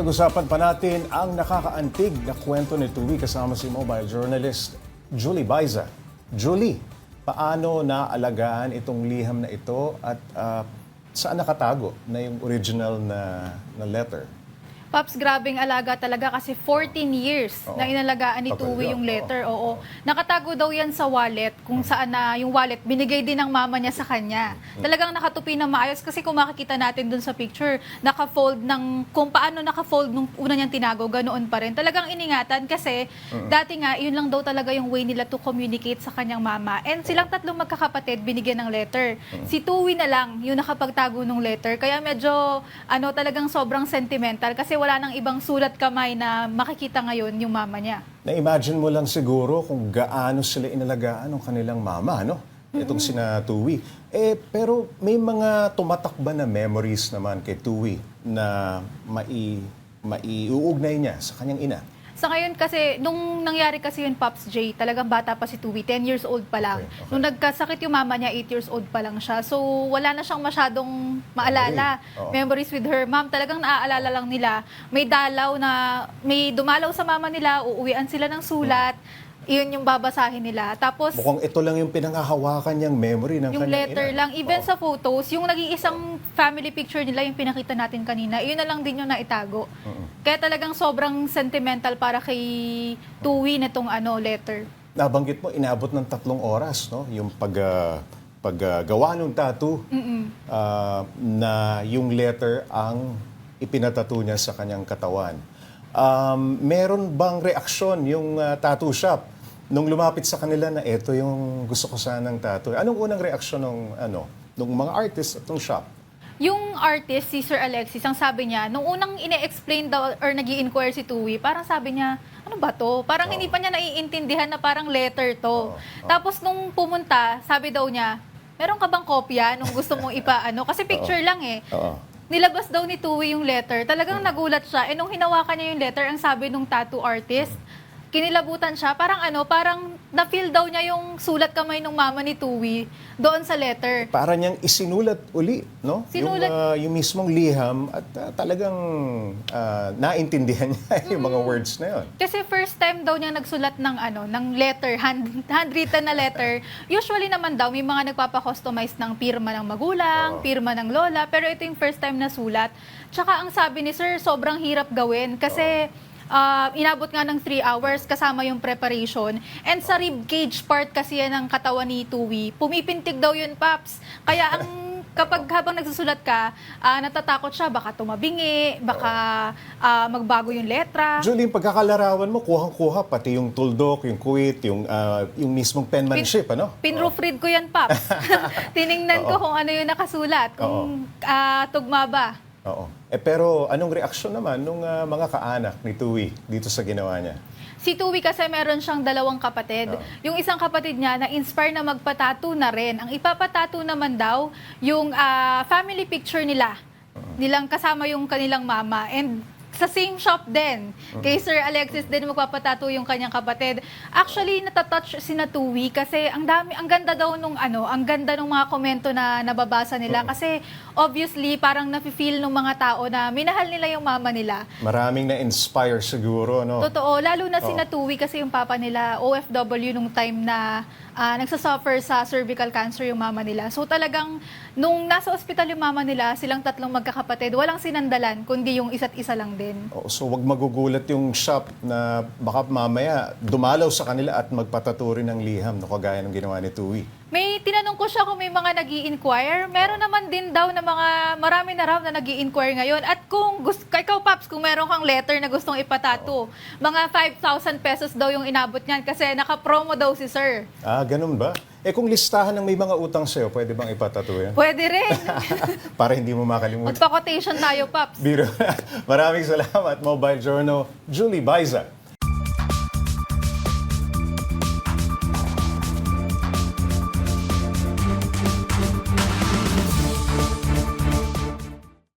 Pag-usapan pa natin ang nakakaantig na kwento ni Tuwi kasama si mobile journalist Julie Baiza. Julie, paano naalagaan itong liham na ito at ah, saan nakatago na yung original na, na letter? Paps, grabing alaga talaga kasi 14 years Oo. na inalagaan ni Tagal Tuwi yun, yung letter. Oo. Nakatago daw yan sa wallet kung saan na yung wallet binigay din ng mama niya sa kanya. Mm. Talagang nakatupi na maayos kasi kung makikita natin dun sa picture, naka-fold ng kung paano naka-fold nung una niyang tinago, ganoon pa rin. Talagang iningatan kasi dati nga yun lang daw talaga yung way nila to communicate sa kanyang mama. And silang tatlong magkakapatid binigyan ng letter. Si Tuwi na lang yung nakapagtago ng letter. Kaya medyo ano talagang sobrang sentimental kasi wala nang ibang sulat kamay na makikita ngayon yung mama niya. Na-imagine mo lang siguro kung gaano sila inalagaan ng kanilang mama, no? Itong sina Tuwi. Eh, pero may mga tumatak ba na memories naman kay Tuwi na mai, maiuugnay niya sa kanyang ina? Sa ngayon kasi, nung nangyari kasi yun, Pops J, talagang bata pa si Tuwi, 10 years old pa lang. Okay, okay. Nung nagkasakit yung mama niya, 8 years old pa lang siya. So, wala na siyang masyadong maalala. Oo. Memories with her mom. Talagang naaalala lang nila. May dalaw na, may dumalaw sa mama nila, uuwian sila ng sulat. Iyon yung babasahin nila. Tapos, Mukhang ito lang yung pinangahawakan niyang memory ng yung kanyang letter ina. lang, even Oo. sa photos, yung nag-iisang family picture nila, yung pinakita natin kanina, yun na lang din yung naitago. Kaya talagang sobrang sentimental para kay Tuwi na tong ano, letter. Nabanggit mo, inabot ng tatlong oras, no? Yung pag, ah, paggawa ng tattoo ah, na yung letter ang ipinatato niya sa kanyang katawan. Um, meron bang reaksyon yung ah, tattoo shop nung lumapit sa kanila na eto yung gusto ko sanang tattoo? Anong unang reaksyon ng ano, nung mga artist at ng shop? Yung artist, si Sir Alexis, ang sabi niya, nung unang ine-explain daw or nag inquire si Tuwi, parang sabi niya, ano ba to? Parang hindi pa niya naiintindihan na parang letter to. Tapos nung pumunta, sabi daw niya, meron ka bang kopya nung gusto mong ipaano? Kasi picture lang eh. Oo. Nilabas daw ni Tuwi yung letter. Talagang nagulat siya. Eh, nung hinawakan niya yung letter, ang sabi nung tattoo artist, kinilabutan siya. Parang ano, parang na-feel daw niya yung sulat kamay ng mama ni Tuwi doon sa letter. Para niyang isinulat uli, no? Sinulat- Yung, ah, yung mismong liham at ah, talagang ah, naintindihan niya yung mga words na yun. Kasi first time daw niya nagsulat ng ano, ng letter, hand, handwritten na letter. Usually naman daw may mga nagpapa-customize ng pirma ng magulang, Oo. pirma ng lola, pero ito yung first time na sulat. Tsaka ang sabi ni sir, sobrang hirap gawin kasi ah, inabot nga ng 3 hours kasama yung preparation. And sa rib cage part kasi yan ng katawan ni Tuwi, pumipintig daw yun, Paps. Kaya ang kapag habang nagsusulat ka, ah, natatakot siya, baka tumabingi, baka ah, magbago yung letra. Julie, yung pagkakalarawan mo, kuhang-kuha, pati yung tuldok, yung kuwit, yung, ah, yung mismong penmanship, ano? Pinroofread ko yan, Paps. Tiningnan ko kung ano yung nakasulat, kung ah, tugma ba. Oo. Eh pero anong reaksyon naman nung ah, mga kaanak ni Tui dito sa ginawa niya? Si Tuwi kasi meron siyang dalawang kapatid. Yung isang kapatid niya na-inspire na magpatato na rin. Ang ipapatato naman daw, yung ah, family picture nila. Nilang kasama yung kanilang mama. And sa same shop din. Kay Sir Alexis din magpapatato yung kanyang kapatid. Actually, natatouch si Natuwi kasi ang dami, ang ganda daw nung ano, ang ganda nung mga komento na nababasa nila. Kasi obviously, parang nafe-feel ng mga tao na minahal nila yung mama nila. Maraming na-inspire siguro, no? Totoo, lalo na si Oo. Natuwi kasi yung papa nila, OFW nung time na ah, nagsasuffer sa cervical cancer yung mama nila. So talagang, nung nasa ospital yung mama nila, silang tatlong magkakapatid, walang sinandalan, kundi yung isa't isa lang din. Oo, so wag magugulat yung shop na baka mamaya dumalaw sa kanila at magpataturin ng liham, no, kagaya ng ginawa ni Tui. May tinanong ko siya kung may mga nag inquire Meron naman din daw na mga, marami na raw na nag inquire ngayon. At kung gusto, ikaw Paps, kung meron kang letter na gustong ipatato, mga 5,000 pesos daw yung inabot niyan kasi naka-promo daw si sir. Ah, ganun ba? Eh kung listahan ng may mga utang sa'yo, pwede bang ipatato yan? Pwede rin. Para hindi mo makalimutan. Magpa-quotation tayo, Paps. Biro. Maraming salamat, Mobile Journal, Julie Baiza.